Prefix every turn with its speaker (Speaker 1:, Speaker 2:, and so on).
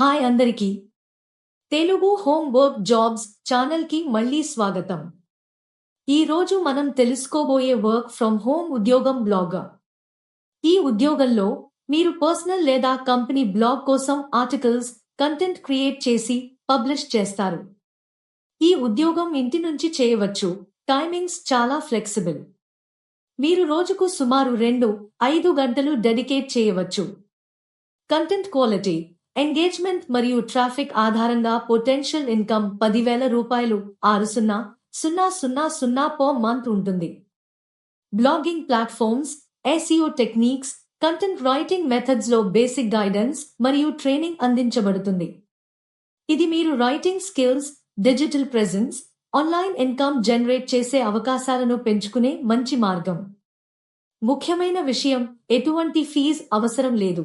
Speaker 1: Hi అందరికీ. Telugu home work jobs ఛానల్కి మళ్ళీ స్వాగతం. ఈ రోజు మనం తెలుసుకోబోయే వర్క్ ఫ్రమ్ హోమ్ ఉద్యోగం బ్లాగ్ ఈ ఉద్యోగంలో మీరు పర్సనల్ లేదా కంపెనీ బ్లాగ్ కోసం ఆర్టికల్స్ కంటెంట్ క్రియేట్ చేసి పబ్లిష్ చేస్తారు. ఈ ఉద్యోగం ఇంటి నుంచి చేయవచ్చు. టైమింగ్స్ చాలా ఫ్లెక్సిబుల్. మీరు రోజుకు సుమారు రెండు ఐదు గంటలు డెడికేట్ చేయవచ్చు. కంటెంట్ క్వాలిటీ ఎంగేజ్మెంట్ మరియు ట్రాఫిక్ ఆధారంగా పొటెన్షియల్ ఇన్కమ్ పదివేల రూపాయలు ఆరు సున్నా సున్నా సున్నా సున్నా పర్ మంత్ ఉంటుంది. Blogging platforms SEO techniques content writing మెథడ్స్లో basic guidance మరియు ట్రైనింగ్ అందించబడుతుంది. ఇది మీరు writing skills digital presence online income generate చేసే అవకాశాలను పెంచుకునే మంచి మార్గం. ముఖ్యమైన విషయం ఎటువంటి ఫీజ్ అవసరం లేదు.